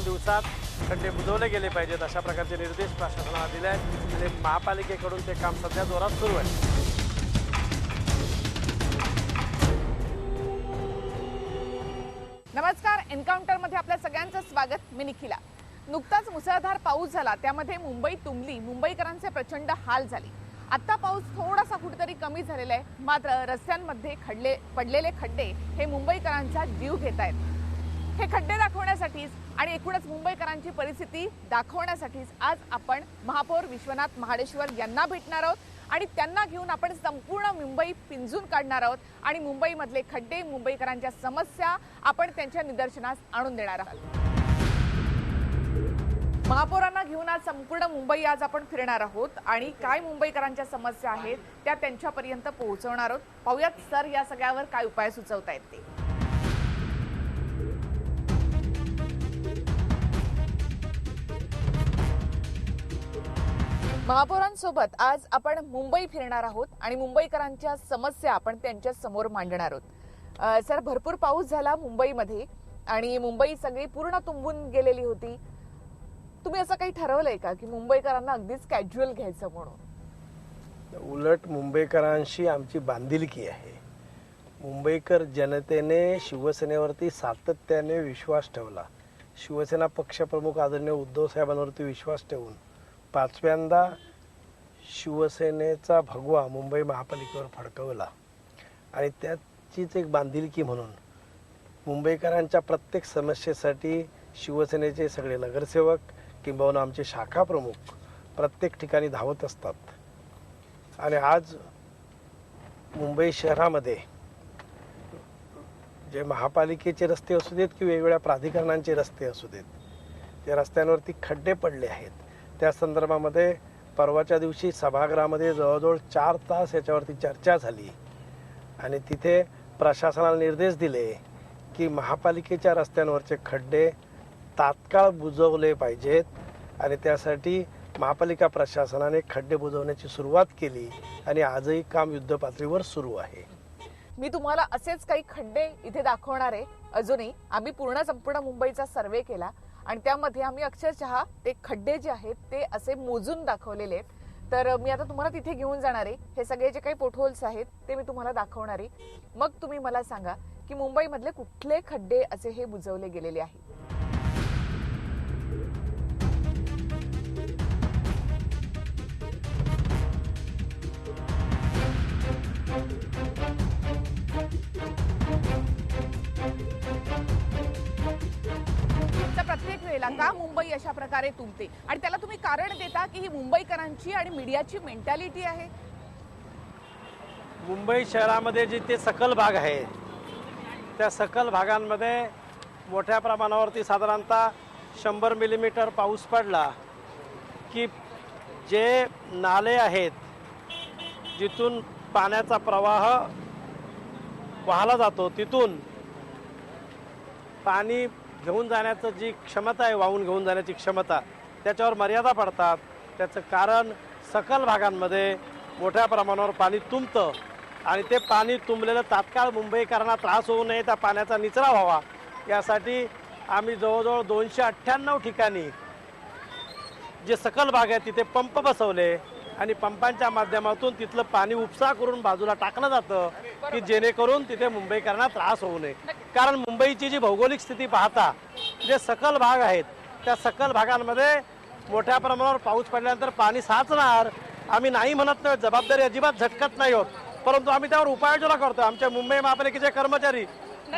दोन दिवसात खड्डे बुजवले गेले पाहिजेत अशा प्रकारचे निर्देश प्रशासनाला दिले आहेत आणि महापालिकेकडून ते काम सध्या जोरात सुरू आहे. नमस्कार एन्काउंटरमध्ये आपल्या सगळ्यांचं स्वागत. मी निखिला. नुकताच मुसळधार पाऊस झाला. त्यामध्ये मुंबई तुंबली. मुंबईकरांचे प्रचंड हाल झाले. आत्ता पाऊस थोडासा कुठेतरी कमी झालेला आहे. मात्र रस्त्यांमध्ये खडले पडलेले खड्डे हे मुंबईकरांचा जीव घेत आहेत हे खड्डे दाखवण्यासाठीच आणि एकूणच मुंबईकरांची परिस्थिती दाखवण्यासाठीच आज आपण महापौर विश्वनाथ महाडेश्वर यांना भेटणार आहोत. आणि त्यांना घेऊन आपण संपूर्ण मुंबई पिंजून काढणार आहोत. आणि मुंबईमधले खड्डे मुंबईकरांच्या समस्या आपण त्यांच्या निदर्शनास आणून देणार आहोत. महापौरांना घेऊन आज संपूर्ण मुंबई आज आपण फिरणार आहोत. आणि काय मुंबईकरांच्या समस्या आहेत त्या त्यांच्यापर्यंत पोहोचवणार आहोत. पाहूयात सर या सगळ्यावर काय उपाय सुचवता ते. महापौरांसोबत आज आपण मुंबई फिरणार आहोत आणि मुंबईकरांच्या समस्या आपण त्यांच्यासमोर मांडणार आहोत. सर भरपूर पाऊस झाला मुंबईमध्ये आणि मुंबई सगळी पूर्ण तुंबून गेलेली होती. तुम्ही असं काही ठरवलंय का की मुंबईकरांना अगदीच कॅज्युअल घ्यायचं म्हणून? उलट मुंबईकरांशी आमची बांधिलकी आहे. मुंबईकर जनतेने शिवसेनेवरती सातत्याने विश्वास ठेवला. शिवसेना पक्षप्रमुख आदरणीय उद्धव साहेबांवरती विश्वास ठेवून पाचव्यांदा शिवसेनेचा भगवा मुंबई महापालिकेवर फडकवला. आणि त्याचीच एक बांधिलकी म्हणून मुंबईकरांच्या प्रत्येक समस्येसाठी शिवसेनेचे सगळे नगरसेवक किंबहुना आमचे शाखा प्रमुख प्रत्येक ठिकाणी धावत असतात. आणि आज मुंबई शहरामध्ये जे महापालिकेचे रस्ते असू देत की वेगवेगळ्या प्राधिकरणांचे रस्ते असू देत त्या रस्त्यांवरती खड्डे पडले आहेत. त्या संदर्भामध्ये परवाच्या दिवशी सभागृहामध्ये जवळजवळ चार तास याच्यावरती चर्चा झाली. आणि तिथे प्रशासनाला निर्देश दिले की महापालिकेच्या रस्त्यांवरचे खड्डे तात्काळ बुजवले पाहिजेत आणि त्यासाठी महापालिका प्रशासनाने खड्डे बुजवण्याची सुरुवात केली आणि आजही काम युद्धपातळीवर सुरू आहे. मी तुम्हाला असेच काही खड्डे इथे दाखवणार आहे. अजूनही आम्ही पूर्ण संपूर्ण मुंबईचा सर्वे केला. आणि त्यामध्ये आम्ही अक्षरशः ते खड्डे जे आहेत ते असे मोजून दाखवलेले आहेत. तर मी आता तुम्हाला तिथे घेऊन जाणार आहे. हे सगळे जे काही पोटहोल्स आहेत ते मी तुम्हाला दाखवणार आहे. मग तुम्ही मला सांगा की मुंबईमधले कुठले खड्डे असे हे बुजवले गेलेले आहेत thank you वेळेला का मुंबई अशा प्रकारे तुंबते. आणि त्याला तुम्ही कारण देता की ही मुंबईकरांची आणि मीडियाची मेंटॅलिटी आहे? मुंबई शहरामध्ये जे ते सकल भाग आहे त्या सकल भागांमध्ये मोठ्या प्रमाणावरती साधारणतः शंभर मिलीमीटर पाऊस पडला की जे नाले आहेत जिथून पाण्याचा प्रवाह वाहला जातो तिथून पाणी घेऊन जाण्याचं जी क्षमता आहे वाहून घेऊन जाण्याची क्षमता त्याच्यावर मर्यादा पडतात. त्याचं कारण सकल भागांमध्ये मोठ्या प्रमाणावर पाणी तुंबतं आणि ते पाणी तुंबलेलं तात्काळ मुंबईकरांना त्रास होऊ नये त्या पाण्याचा निचरा व्हावा. यासाठी आम्ही जवळजवळ दोनशे अठ्ठ्याण्णव ठिकाणी जे सकल भाग आहे तिथे पंप बसवले आणि पंपांच्या माध्यमातून तिथलं पाणी उपसा करून बाजूला टाकलं जातं. की जेणेकरून तिथे मुंबईकरांना त्रास होऊ नये. कारण मुंबईची जी भौगोलिक स्थिती पाहता जे सकल भाग आहेत त्या सकल भागांमध्ये मोठ्या प्रमाणावर पाऊस पडल्यानंतर पाणी साचणार. आम्ही नाही म्हणत नाही जबाबदारी अजिबात झटकत नाही होत. परंतु आम्ही त्यावर उपाययोजना करतो आमच्या मुंबई महापालिकेचे कर्मचारी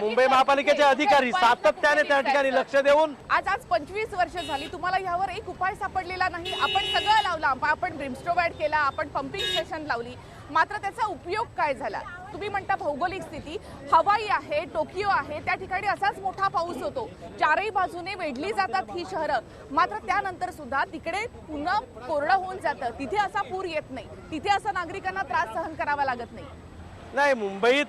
मुंबई महापालिकेचे अधिकारी सातत्याने त्या ठिकाणी लक्ष देऊन आज आज पंचवीस वर्ष झाली तुम्हाला यावर एक उपाय सापडलेला नाही. आपण सगळं लावलं आप- आपण ब्रिमस्टोबॅट केला आपण पंपिंग स्टेशन लावली. मात्र त्याचा उपयोग काय झाला? तुम्ही म्हणता भौगोलिक स्थिती. हवाई आहे टोकियो आहे त्या ठिकाणी असाच मोठा पाऊस होतो. चारही बाजूने वेढली जातात ही शहरं. मात्र त्यानंतर सुद्धा तिकडे पुन्हा कोरडं होऊन जातं. तिथे असा पूर येत नाही. तिथे असा नागरिकांना त्रास सहन करावा लागत नाही. नाही मुंबईत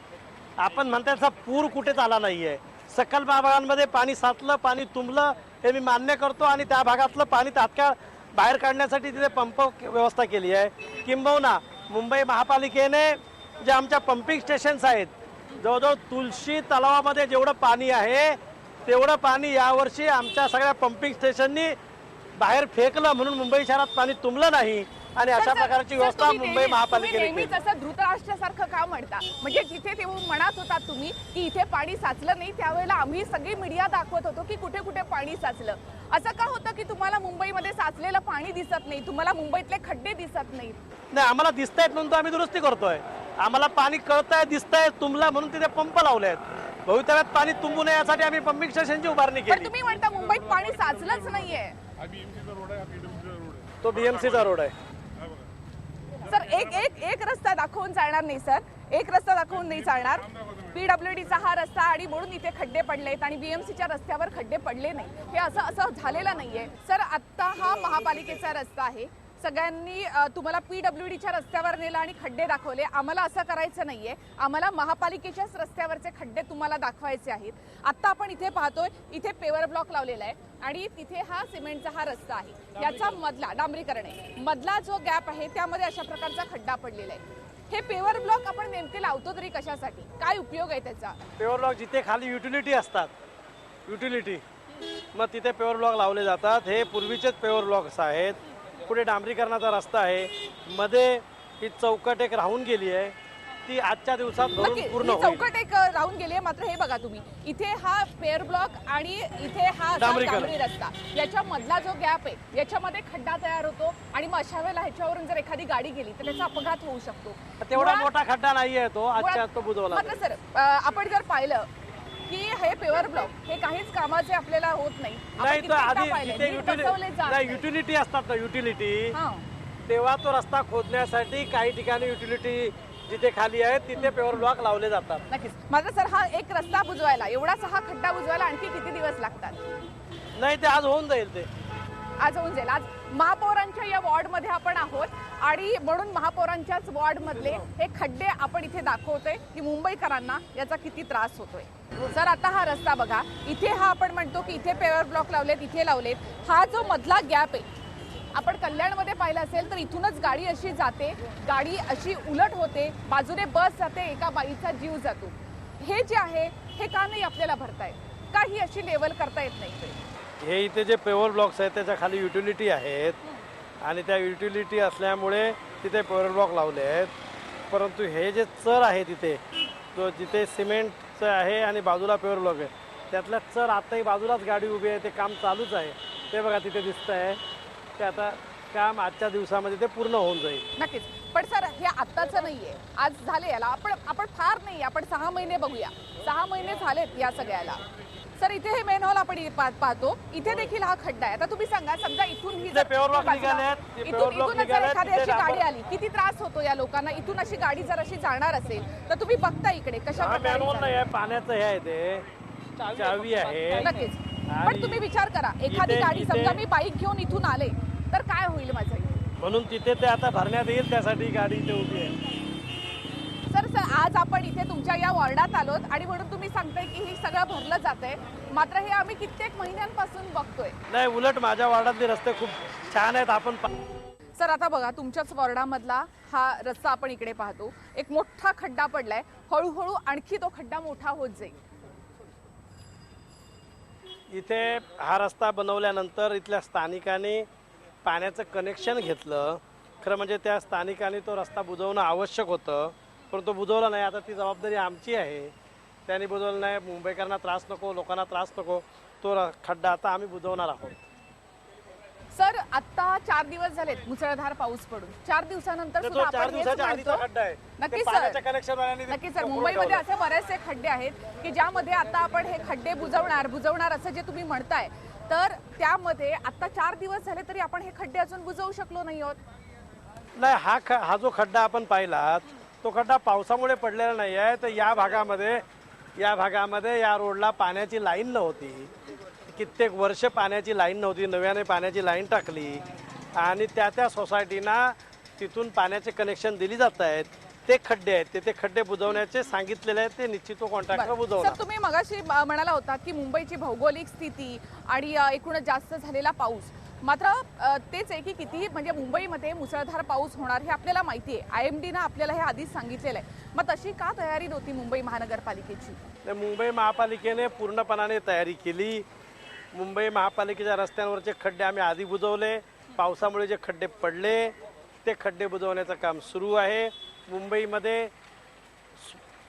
आपण म्हणता पूर कुठेच आला नाहीये. सकल भागांमध्ये पाणी साचलं पाणी तुंबलं हे मी मान्य करतो आणि त्या भागातलं पाणी तात्काळ बाहेर काढण्यासाठी तिथे पंप व्यवस्था केली आहे. किंबहुना मुंबई महापालिकेने जे आमच्या पंपिंग स्टेशन्स आहेत जवळजवळ तुळशी तलावामध्ये जेवढं पाणी आहे तेवढं पाणी यावर्षी आमच्या सगळ्या पंपिंग स्टेशननी बाहेर फेकलं म्हणून मुंबई शहरात पाणी तुंबलं नाही. आणि अशा प्रकारची व्यवस्था मुंबई महापालिकेने असं धृतराष्ट्रासारखं का म्हणता? म्हणजे जिथे ते म्हणत होतात तुम्ही की इथे पाणी साचलं नाही त्यावेळेला आम्ही सगळी मीडिया दाखवत होतो की कुठे कुठे पाणी साचलं. असं का होतं की तुम्हाला मुंबईमध्ये साचलेलं पाणी दिसत नाही? तुम्हाला मुंबईतले खड्डे दिसत नाहीत. नाही आम्हाला दिसत आहेत म्हणून तर आम्ही दुरुस्ती करतोय. आम्हाला पाणी कळतंय दिसतंय तुंबलं म्हणून तिथे पंप लावले आहेत भवितव्यात पाणी तुंबू नये यासाठी आम्ही पंपिंग स्टेशनची उभारणी पण केली. तुम्ही म्हणता मुंबईत पाणी साचलंच नाहीये. तो बीएमसीचा रोड आहे. सर एक एक एक रस्ता दाखवून चालणार नाही सर. एक रस्ता दाखवून नाही चालणार. पीडब्ल्यूडीचा हा रस्ता आणि म्हणून इथे खड्डे पडलेत आणि बीएमसीच्या रस्त्यावर खड्डे पडले नाही. हे असं असं झालेलं नाहीये. सर आत्ता हा महापालिकेचा रस्ता आहे. सगळ्यांनी तुम्हाला पी डब्ल्यू डीच्या रस्त्यावर नेलं आणि खड्डे दाखवले. आम्हाला असं करायचं नाही आहे आम्हाला महापालिकेच्याच रस्त्यावरचे खड्डे तुम्हाला दाखवायचे आहेत. आत्ता आपण इथे पाहतोय इथे पेवर ब्लॉक लावलेला आहे आणि तिथे हा सिमेंटचा हा रस्ता आहे. याचा मधला डांबरीकरण आहे. मधला जो गॅप आहे त्यामध्ये अशा प्रकारचा खड्डा पडलेला आहे. हे पेवर ब्लॉक आपण नेमके लावतो तरी कशासाठी? काय उपयोग आहे त्याचा? पेवर ब्लॉक जिथे खाली युटिलिटी असतात युटिलिटी मग तिथे पेवर ब्लॉक लावले जातात. हे पूर्वीचेच पेवर ब्लॉक्स आहेत. पुढे डांबरीकरणाचा रस्ता आहे. मध्ये ही चौकट एक राहून गेली आहे. ती आजच्या दिवसात नक्की भरून पूर्ण ही होईल. चौकट एक राहून गेली आहे. मात्र हे बघा तुम्ही इथे हा पेअर ब्लॉक आणि इथे हा असा डांबरीकरण. डांबरी रस्ता याच्या मधला जो गॅप आहे याच्यामध्ये खड्डा तयार होतो आणि मग अशा वेळेला ह्याच्यावरून जर एखादी गाडी गेली तर त्याचा अपघात होऊ शकतो. तेवढा मुळात- मोठा खड्डा नाहीये तो आजच्या आज तो बुजवला मात्र सर अ, आपण जर पाहिलं की हे पेवर ब्लॉक हे काहीच कामाचे आपल्याला होत नाही. आपण नाही तर कित्येकदा आधी पाहिलंय, तिथे नीट बसवले जात युटिलिटी नाही. युटिलिटी असतात ना युटिलिटी हां. तेव्हा तो रस्ता खोदण्यासाठी काही ठिकाणी युटिलिटी जिथे खाली आहे तिथे पेवर ब्लॉक लावले जातात. नक्कीच. मात्र सर हा एक रस्ता बुजवायला एवढासा हा खड्डा बुजवायला आणखी किती दिवस लागतात? नाही ते आज होऊन जाईल ते. आज होऊन जाईल. आज महापौरांच्या या वॉर्डमध्ये आपण आहोत. आणि म्हणून महापौरांच्याच वॉर्डमधले हे खड्डे आपण इथे दाखवतोय की मुंबईकरांना याचा किती त्रास होतोय. सर आता हा रस्ता बघा. इथे हा आपण म्हणतो की इथे पेवर ब्लॉक लावलेत इथे लावलेत. हा जो मधला गॅप आहे आपण कल्याणमध्ये पाहिलं असेल तर इथूनच गाडी अशी जाते. गाडी अशी उलट होते. बाजूने बस जाते एका बाईचा जीव जातो. हे जे आहे हे का नाही आपल्याला भरताय का ही अशी लेवल करता येत नाही? हे इथे जे पेवर ब्लॉक्स आहेत त्याच्याखाली युटिलिटी आहेत. आणि त्या युटिलिटी असल्यामुळे तिथे पेवर ब्लॉक लावले आहेत. परंतु हे जे चर आहे तिथे तो जिथे सिमेंटचं आहे आणि बाजूला पेवर ब्लॉक आहे त्यातल्या चर आत्ताही बाजूलाच गाडी उभी आहे ते काम चालूच आहे. ते बघा तिथे दिसतं आहे ते आता काम आजच्या दिवसामध्ये ते पूर्ण होऊन जाईल. नक्कीच. पण सर हे आत्ताचं नाहीये. आज झाले याला. आपण आपण फार नाही आपण सहा महिने बघूया. सहा महिने झालेत या सगळ्याला. सर इथे हे मेन हॉल आपण पाहतो. इथे देखील हा खड्डा आहे. आता तुम्ही सांगा समजा इथून ही जर इथून- जर एखादी अशी गाडी आली किती त्रास होतो या लोकांना? इथून अशी गाडी जर अशी जाणार असेल तर तुम्ही बघता इकडे कशा प्रकारे पाण्याचं हे आहे ते. चावी आहे. नक्कीच. पण तुम्ही विचार करा एखादी गाडी समजा मी बाईक घेऊन इथून आले तर काय होईल माझं? म्हणून तिथे ते आता भरण्यात येईल त्यासाठी गाडी इथे उभी आहे. सर आज आपण इथे तुमच्या या वॉर्डात आलोत आणि म्हणून तुम्ही सांगताय की हे सगळं भरलं जातंय. मात्र हे आम्ही कित्येक महिन्यांपासून बघतोय. नाही उलट माझ्या वार्डातले रस्ते खूप छान आहेत. आपण सर आता बघा तुमच्याच वॉर्डामधला हा रस्ता आपण इकडे पाहतो. एक मोठा खड्डा पडलाय. हळूहळू आणखी तो खड्डा मोठा होत जाईल. इथे हा रस्ता बनवल्यानंतर इथल्या स्थानिकांनी पाण्याचं कनेक्शन घेतलं. खरं म्हणजे त्या स्थानिकांनी तो रस्ता बुजवणं आवश्यक होतं. पण तो बुजवला नाही. आता ती जबाबदारी आमची आहे. त्यांनी बुजवलं नाही. मुंबईकरांना त्रास नको लोकांना त्रास नको. तो खड्डा आता आम्ही बुजवणार आहोत. सर आता चार दिवस झालेत. मुसळधार पाऊस पडून. चार दिवसानंतर सुद्धा आपण हेच म्हणतो. नक्की सर. पाण्याच्या कनेक्शन नक्की सर. मुंबईमध्ये असे बरेचसे खड्डे आहेत की ज्यामध्ये आता आपण हे खड्डे बुजवणार बुजवणार असं जे तुम्ही म्हणताय. तर त्यामध्ये आता चार दिवस झाले तरी आपण हे खड्डे अजून बुजवू शकलो नाही आहोत. नाही हा हा जो खड्डा आपण पाहिला तो खड्डा पावसामुळे पडलेला नाही आहे. तर या भागामध्ये या भागामध्ये या रोडला पाण्याची लाईन नव्हती. कित्येक वर्ष पाण्याची लाईन नव्हती नव्याने पाण्याची लाईन टाकली. आणि त्या त्या सोसायटीना तिथून पाण्याचे कनेक्शन दिली जात आहेत. ते खड्डे आहेत. ते ते खड्डे बुजवण्याचे सांगितलेले आहेत. ते निश्चित कॉन्ट्रॅक्टर. बुजवणार. तुम्ही मगाशी म्हणाला होता की मुंबईची भौगोलिक स्थिती आणि एकूणच जास्त झालेला पाऊस मात्र तेच आहे की किती म्हणजे मुंबईमध्ये मुसळधार पाऊस होणार हे आपल्याला माहिती आहे. आय एम डीनं आपल्याला हे आधीच सांगितलेलं आहे. मग तशी का तयारी नव्हती मुंबई महानगरपालिकेची? तर मुंबई महापालिकेने पूर्णपणाने तयारी केली. मुंबई महापालिकेच्या रस्त्यांवरचे खड्डे आम्ही आधी बुजवले. पावसामुळे जे खड्डे पडले ते खड्डे बुजवण्याचं काम सुरू आहे. मुंबईमध्ये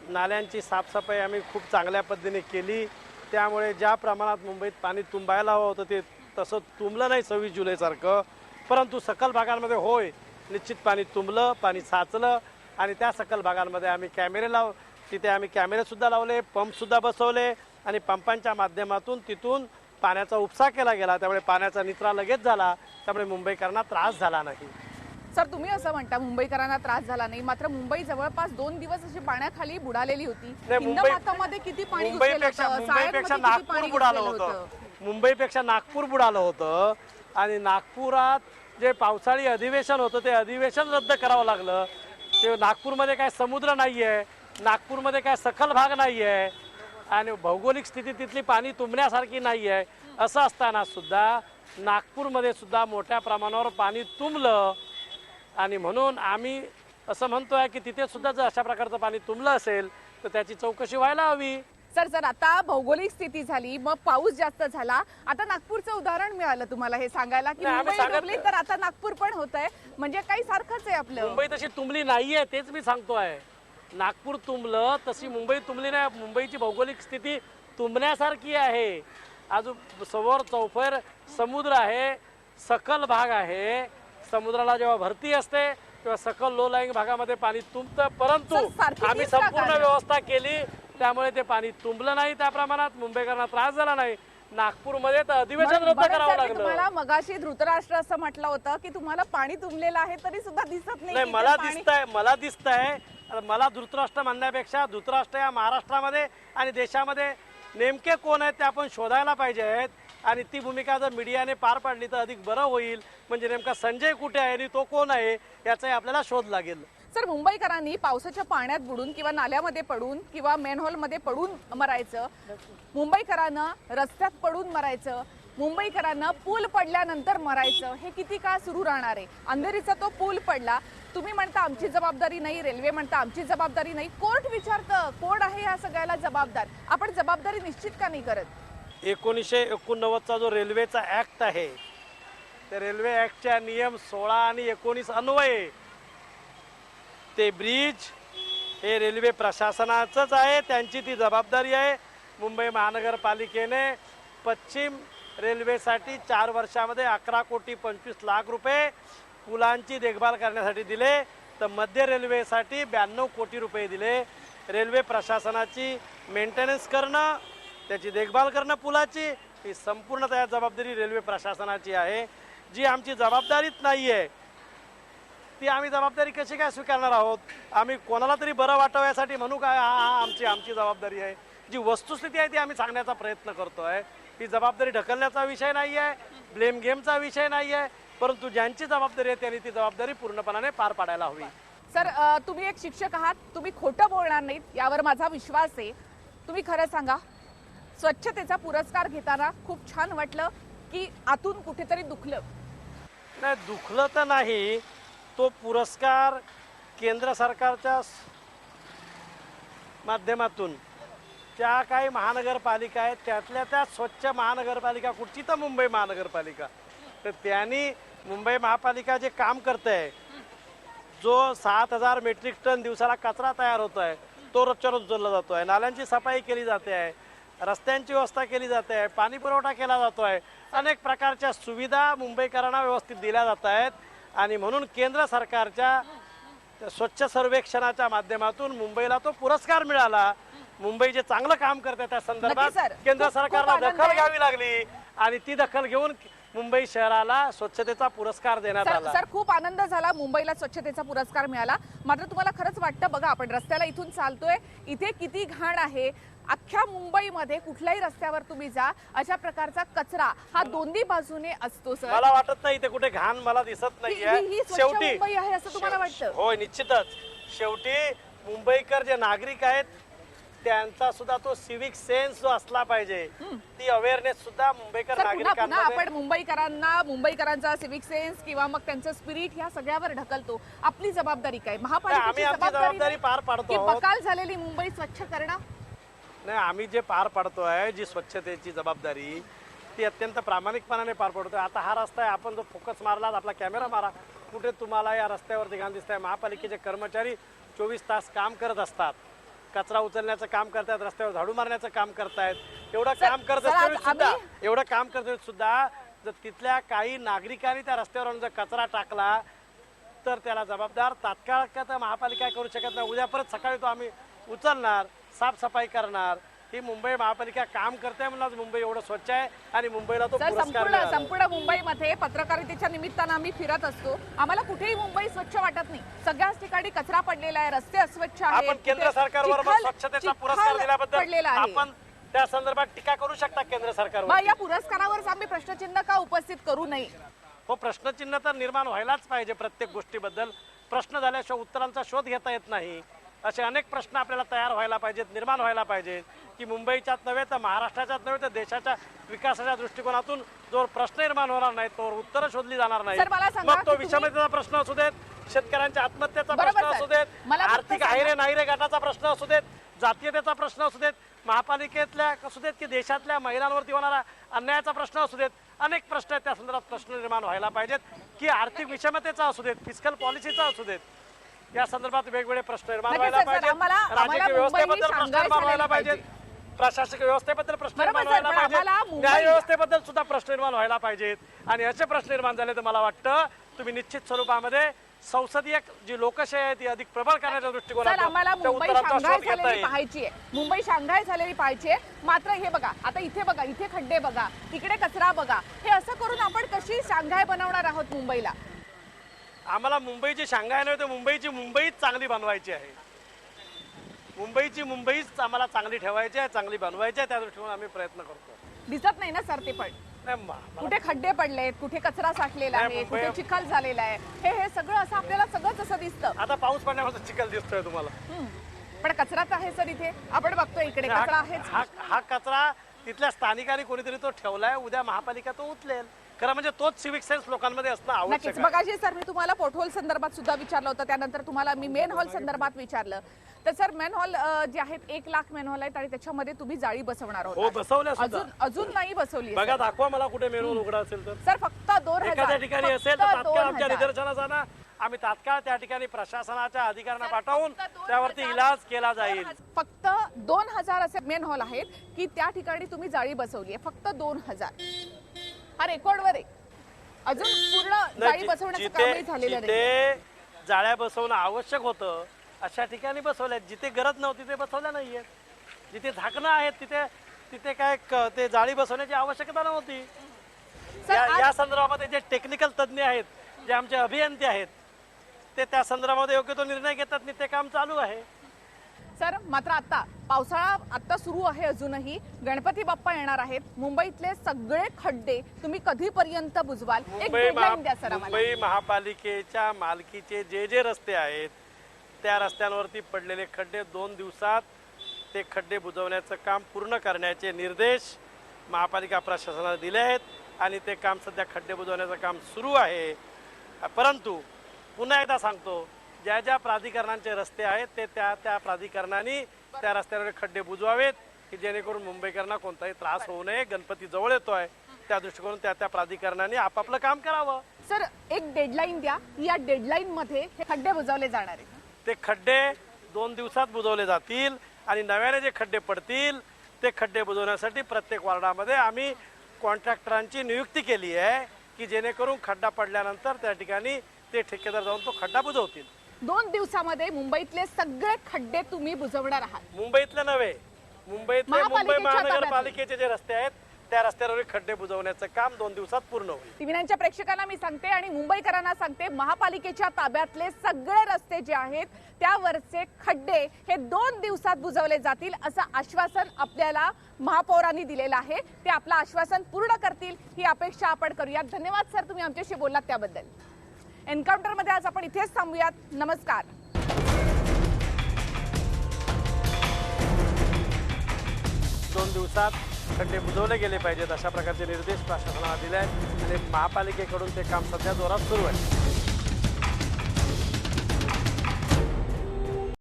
नाल्यांची साफसफाई आम्ही खूप चांगल्या पद्धतीने केली. त्यामुळे ज्या प्रमाणात मुंबईत पाणी तुंबायला हवं होतं ते तसं तुंबलं नाही सव्वीस जुलैसारखं. परंतु सकल भागांमध्ये होय निश्चित पाणी तुंबलं पाणी साचलं आणि त्या सकल भागांमध्ये आम्ही कॅमेरे लाव तिथे आम्ही कॅमेरेसुद्धा लावले पंपसुद्धा बसवले आणि पंपांच्या माध्यमातून तिथून पाण्याचा उपसा केला गेला. त्यामुळे पाण्याचा निचरा लगेच झाला. त्यामुळे मुंबईकरांना त्रास झाला नाही. सर तुम्ही असं म्हणता मुंबईकरांना त्रास झाला नाही. मात्र मुंबई जवळपास दोन दिवस अशी पाण्याखाली बुडालेली होती. मुंबई- हिंदमातामध्ये किती पाणी मुंबईपेक्षा? मुंबईपेक्षा नागपूर बुडालं होतं? मुंबईपेक्षा नागपूर बुडालं होतं. आणि नागपुरात जे पावसाळी अधिवेशन होतं ते अधिवेशन रद्द करावं लागलं. ते नागपूरमध्ये काय समुद्र नाही आहे नागपूरमध्ये काय सखल भाग नाही आहे आणि भौगोलिक स्थिती तिथली पाणी तुंबण्यासारखी नाही आहे असं असताना सुद्धा नागपूरमध्ये सुद्धा मोठ्या प्रमाणावर पाणी तुंबलं. आणि म्हणून आम्ही असं म्हणतो आहे की तिथेसुद्धा जर अशा प्रकारचं पाणी तुंबलं असेल तर त्याची चौकशी व्हायला हवी. सर सर आता भौगोलिक स्थिती झाली मग पाऊस जास्त झाला आता नागपूरचं उदाहरण मिळालं तुम्हाला हे सांगायला की नाही, आम्ही मुंबई सांगत- डुबली तर आता नागपूर पण होत आहे म्हणजे काही सारखंच आहे आपलं. मुंबई तशी तुंबली नाहीये तेच मी सांगतोय. नागपूर तुंबलं तशी मुंबई तुंबली नाही. मुंबईची भौगोलिक स्थिती तुंबण्यासारखी आहे. अजून समोर चौफेर समुद्र आहे सकल भाग आहे. समुद्राला जेव्हा भरती असते तेव्हा सकल लो लाईंग भागामध्ये पाणी तुंबतं. परंतु सर, सारखी आम्ही हीच संपूर्ण? व्यवस्था केली त्यामुळे ते पाणी तुंबलं नाही त्या प्रमाणात मुंबईकरांना त्रास झाला नाही. नागपूरमध्ये तर अधिवेशन रद्द करावं लागलं. तुम्हाला मगाशी धृतराष्ट्र असं म्हटलं होतं की तुम्हाला पाणी तुंबलेलं आहे तरी सुद्धा दिसत नाही मला पाणी- दिसतंय मला दिसतंय. मला धृतराष्ट्र म्हणण्यापेक्षा धृतराष्ट्र या महाराष्ट्रामध्ये आणि देशामध्ये नेमके कोण आहेत ते आपण शोधायला पाहिजे आहेत. आणि ती भूमिका जर मीडियाने पार पाडली तर अधिक बरं होईल. म्हणजे नेमका संजय कुठे आहे आणि तो कोण आहे याचाही आपल्याला शोध लागेल. सर मुंबईकरांनी पावसाच्या पाण्यात बुडून किंवा नाल्यामध्ये पडून किंवा मेनहॉलमध्ये पडून मरायचं. मुंबईकरांना रस्त्यात पडून मरायचं. मुंबईकरांना पूल पडल्यानंतर मरायचं. हे किती काळ सुरू राहणार आहे? अंधेरीचा तो पूल पडला. तुम्ही म्हणता आमची जबाबदारी नाही रेल्वे म्हणता आमची जबाबदारी नाही. कोर्ट विचारतं कोण आहे या सगळ्याला जबाबदार. आपण जबाबदारी निश्चित का नाही करत? एकोणीसशे एकोणनव्वदचा जो रेल्वेचा ऍक्ट आहे त्या रेल्वे ऍक्टच्या नियम सोळा आणि एकोणीस अन्वये. ते ब्रिज हे रेल्वे प्रशासनाचंच आहे त्यांची ती जबाबदारी आहे. मुंबई महानगरपालिकेने पश्चिम रेल्वेसाठी चार वर्षामध्ये अकरा कोटी पंचवीस लाख रुपये पुलांची देखभाल करण्यासाठी दिले तर मध्य रेल्वेसाठी ब्याण्णव कोटी रुपये दिले. रेल्वे प्रशासनाची मेंटेनन्स करणं त्याची देखभाल करणं पुलाची ही संपूर्णतः जबाबदारी रेल्वे प्रशासनाची आहे. जी आमची जबाबदारीच नाही आहे ती आम्ही जबाबदारी कशी काय स्वीकारणार आहोत? आम्ही कोणाला तरी बरं वाटावं यासाठी म्हणू काय हा हा आमची आमची जबाबदारी आहे. जी वस्तुस्थिती आहे ती आम्ही सांगण्याचा प्रयत्न करतोय. ही जबाबदारी ढकलण्याचा विषय नाही आहे ब्लेम गेमचा विषय नाही आहे परंतु ज्यांची जबाबदारी आहे त्यांनी ती जबाबदारी पूर्णपणाने पार पाडायला हवी. सर तुम्ही एक शिक्षक आहात तुम्ही खोटं बोलणार नाहीत यावर माझा विश्वास आहे. तुम्ही खरं सांगा स्वच्छतेचा पुरस्कार घेताना खूप छान वाटलं की आतून कुठेतरी दुखलं? नाही दुखलं तर नाही तो पुरस्कार केंद्र सरकारच्या माध्यमातून त्या काही महानगरपालिका आहेत त्यातल्या त्या स्वच्छ महानगरपालिका कुठची तर मुंबई महानगरपालिका. तर त्यांनी मुंबई महापालिका जे काम करते आहे जो सात हजार मेट्रिक टन दिवसाला कचरा तयार होतो आहे तो रोजच्या रोज उचलला जातो आहे नाल्यांची सफाई केली जाते आहे रस्त्यांची व्यवस्था केली जाते आहे पाणीपुरवठा केला जातो आहे अनेक प्रकारच्या सुविधा मुंबईकरांना व्यवस्थित दिल्या जात आहेत. आणि म्हणून केंद्र सरकारच्या स्वच्छ सर्वेक्षणाच्या माध्यमातून मुंबईला तो पुरस्कार मिळाला मुंबई जे चांगलं काम करते त्या संदर्भात. केंद्र सरकारला दखल. घ्यावी लागली आणि ती दखल घेऊन मुंबई शहराला स्वच्छतेचा पुरस्कार देण्यात आला. सर खूप आनंद झाला मुंबईला स्वच्छतेचा पुरस्कार मिळाला. मात्र तुम्हाला खरंच वाटतं बघा आपण रस्त्याला इथून चालतोय इथे किती घाण आहे अख्ख्या मुंबईमध्ये कुठल्याही रस्त्यावर तुम्ही जा अशा प्रकारचा कचरा हा दोन्ही बाजूने असतो सर. मला वाटत नाही इथे कुठे घाण मला दिसत ही- ही- ही स्वच्छ मुंबई आहे असं तुम्हाला वाटतं? होय निश्चितच. शेवटी मुंबईकर जे नागरिक आहेत त्यांचा सुद्धा तो सिविक सेन्स जो असला पाहिजे ती अवेअरनेस सुद्धा मुंबईकर सर पुन्हा पुन्हा नागरिकांमध्ये आपण मुंबईकरांना मुंबईकरांचा सिव्हिक सेन्स किंवा मग त्यांचं स्पिरिट ह्या सगळ्यावर ढकलतो. आपली जबाबदारी काय? आम्ही महापालिकेची जबाबदारी नाही पार पाडतो की आहोत. बकाल झालेली मुंबई स्वच्छ करणं? नाही आम्ही जे पार पाडतोय जी स्वच्छतेची जबाबदारी ती अत्यंत प्रामाणिकपणाने पार पडतोय. आता हा रस्ता आहे आपण जो फोकस मारला आपला कॅमेरा मारा. कुठे तुम्हाला या रस्त्यावरती घाण दिसत आहे महापालिकेचे कर्मचारी चोवीस तास काम करत असतात. कचरा उचलण्याचं काम करतायत रस्त्यावर झाडू मारण्याचं काम करतायत. एवढं काम करत असताना सुद्धा एवढं काम करत सुद्धा जर तिथल्या काही नागरिकांनी त्या रस्त्यावर जर कचरा टाकला तर त्याला जबाबदार तात्काळ का तर महापालिका करू शकत नाही. उद्या परत सकाळी तो आम्ही उचलणार साफसफाई करणार. ही मुंबई महापालिका काम करते म्हणून मुंबई एवढं स्वच्छ आहे आणि मुंबईला तो संपूर्ण. संपूर्ण मुंबईमध्ये पत्रकारितेच्या निमित्तानं आम्ही फिरत असतो. आम्हाला कुठेही मुंबई स्वच्छ वाटत नाही. सगळ्याच ठिकाणी कचरा पडलेला आहे रस्ते अस्वच्छ आपण केंद्र सरकारवर स्वच्छतेचा पुरस्कार दिल्याबद्दल आहे. आपण त्या संदर्भात टीका करू शकता केंद्र सरकारवर? मग या पुरस्कारावरच आम्ही प्रश्नचिन्ह का उपस्थित करू नये? हो प्रश्नचिन्ह तर निर्माण व्हायलाच पाहिजे प्रत्येक गोष्टीबद्दल. प्रश्न झाल्याशिवाय उत्तरांचा शोध घेता येत नाही. असे अनेक प्रश्न आपल्याला तयार व्हायला पाहिजेत निर्माण व्हायला पाहिजेत. की मुंबईच्याच नव्हे तर महाराष्ट्राच्याच नव्हे तर देशाच्या विकासाच्या दृष्टिकोनातून जो प्रश्न निर्माण होणार नाही तो उत्तरं शोधली जाणार नाही. मग तो विषमतेचा प्रश्न असू देत शेतकऱ्यांच्या आत्महत्येचा प्रश्न. असू देत आर्थिक आहेरे नाहीरे गटाचा प्रश्न असू देत जातीयतेचा प्रश्न असू देत महापालिकेतल्या असू देत की देशातल्या महिलांवरती होणारा अन्यायाचा प्रश्न असू देत अनेक प्रश्न आहेत त्या संदर्भात प्रश्न निर्माण व्हायला पाहिजेत की आर्थिक विषमतेचा असू देत फिजिकल पॉलिसीचा असू देत या संदर्भात वेगवेगळे प्रश्न निर्माण व्हायला पाहिजेत. राजकीय व्यवस्थेबद्दल प्रश्न निर्माण व्हायला पाहिजेत. प्रशासकीय व्यवस्थेबद्दल प्रश्न बरोबर निर्माण सर, व्हायला पण आम्हाला पाहिजेत मुंबई- न्याय व्यवस्थेबद्दल सुद्धा प्रश्न निर्माण व्हायला पाहिजेत. आणि असे प्रश्न निर्माण झाले तर मला वाटतं तुम्ही निश्चित स्वरूपामध्ये संसदीय जी लोकशाही आहे ती अधिक प्रबळ करण्याच्या सर दृष्टिकोनातून आम्हाला त्या मुंबई उत्तरांचा शांघाय घेता झालेली येईल. पाहायची आहे. मुंबई शांघाय झालेली पाहायची आहे. मात्र हे बघा आता इथे बघा इथे खड्डे बघा इकडे कचरा बघा. हे असं करून आपण कशी शांघाय बनवणार आहोत मुंबईला? आम्हाला मुंबईची शांघाय नव्हे तर मुंबईची मुंबईच चांगली बनवायची आहे. मुंबईची मुंबईच आम्हाला चांगली ठेवायची आहे चांगली बनवायची आहे त्या दृष्टिकोन आम्ही प्रयत्न करतो. दिसत नाही ना सर ते पण. नाही, मा- मला- कुठे खड्डे पडलेत कुठे कचरा साठलेला नाही, आहे मुंबई- कुठे चिखल झालेला आहे. हे हे सगळं असं आपल्याला सगळंच असं दिसतं. आता पाऊस पडण्यापासून चिखल दिसतोय तुम्हाला. पण कचराच आहे सर इथे. आपण बघतोय इकडे हा कचरा आहेच. हा- हा कचरा तिथल्या स्थानिकांनी कोणीतरी तो ठेवलाय उद्या महापालिका तो उचलेल. खरं म्हणजे तोच सिविक सेन्स लोकांमध्ये असणं आवश्यक नक्कीच. आहे. मगाशी सर मी तुम्हाला पोटहोल संदर्भात सुद्धा विचारलं होतं. त्यानंतर तुम्हाला मी मेन हॉल संदर्भात विचारलं. तर सर मेन हॉल जे आहेत एक लाख मेन हॉल आहेत आणि त्याच्यामध्ये तुम्ही जाळी बसवणार हो बसवल्या सुद्धा अजून अजून नाही बसवली बघा दाखवा मला कुठे मेनून उघडा असेल तर. सर फक्त दोन एखाद्या हजार ठिकाणी असेल तर तात्काळ दोन आमच्या हजार. निदर्शनास आणा आम्ही तात्काळ त्या ठिकाणी प्रशासनाच्या अधिकाऱ्यांना पाठवून त्यावरती इलाज केला जाईल. फक्त दोन हजार असे मेन हॉल आहेत की त्या ठिकाणी तुम्ही जाळी बसवली आहे. फक्त दोन हजार. हा रेकॉर्डवर आहे. अजून पूर्ण जाळी बसवण्याचं कामही झालेलं नाही जिथे जाळ्या बसवणं आवश्यक होतं अशा ठिकाणी बसवल्या जिथे गरज नव्हती तिथे बसवल्या नाहीये जिथे झाकणं आहेत तिथे तिथे काय क- ते जाळी बसवण्याची आवश्यकता नव्हती. सर, या आज- या संदर्भामध्ये जे टेक्निकल तज्ज्ञ आहेत जे आमचे अभियंते आहेत ते त्या संदर्भामध्ये योग्य तो निर्णय घेतात आणि ते काम चालू आहे. सर मात्र आता पावसाळा आता सुरू आहे अजूनही. गणपती बाप्पा येणार आहेत. मुंबईतले सगळे खड्डे तुम्ही कधीपर्यंत बुजवाल? एक मुंबई डेडलाईन द्या सर महा- आम्हाला. मुंबई महापालिकेच्या मालकीचे जे जे रस्ते आहेत त्या रस्त्यांवरती पडलेले खड्डे दोन दिवसात ते खड्डे बुजवण्याचं काम पूर्ण करण्याचे निर्देश महापालिका प्रशासनाला दिले आहेत आणि ते काम सध्या खड्डे बुजवण्याचं काम सुरू आहे. परंतु पुन्हा एकदा सांगतो ज्या ज्या प्राधिकरणांचे रस्ते आहेत ते त्या त्या प्राधिकरणांनी त्या रस्त्यावर खड्डे बुजवावेत की जेणेकरून मुंबईकरांना कोणताही त्रास होऊ नये गणपती जवळ येतोय त्या दृष्टिकोनातून त्या त्या प्राधिकरणाने आपापलं काम करावं. सर एक डेडलाईन द्या. या डेडलाईन मध्ये हे खड्डे बुजवले जाणार आहेत. ते खड्डे दोन दिवसात बुजवले जातील आणि नव्याने जे खड्डे पडतील ते खड्डे बुजवण्यासाठी प्रत्येक वार्डामध्ये आम्ही कॉन्ट्रॅक्टरांची नियुक्ती केली आहे की जेणेकरून खड्डा पडल्यानंतर त्या ठिकाणी ते ठेकेदार जाऊन तो खड्डा बुजवतील. दोन दिवसामध्ये मुंबईतले सगळे खड्डे तुम्ही बुजवणार आहात. मुंबईतले नव्हे मुंबईतले मुंबई महानगरपालिकेचे जे रस्ते आहेत त्या रस्त्यावर खड्डे बुजवण्याचं काम दोन दिवसात पूर्ण होईल. टीव्हीच्या प्रेक्षकांना मी सांगते आणि मुंबईकरांना सांगते महापालिकेच्या ताब्यातले सगळे रस्ते जे आहेत त्यावरचे खड्डे हे दोन दिवसात बुजवले जातील असं आश्वासन आपल्याला महापौरांनी दिलेलं आहे. ते आपलं आश्वासन पूर्ण करतील ही अपेक्षा आपण करूयात. धन्यवाद सर तुम्ही आमच्याशी बोललात त्याबद्दल. एन्काउंटरमध्ये आज आपण इथेच थांबूयात. नमस्कार. दोन दिवसात खड्डे बुजवले गेले पाहिजेत अशा प्रकारचे निर्देश प्रशासनाला दिले आहेत आणि महापालिकेकडून ते काम सध्या जोरात सुरू आहे.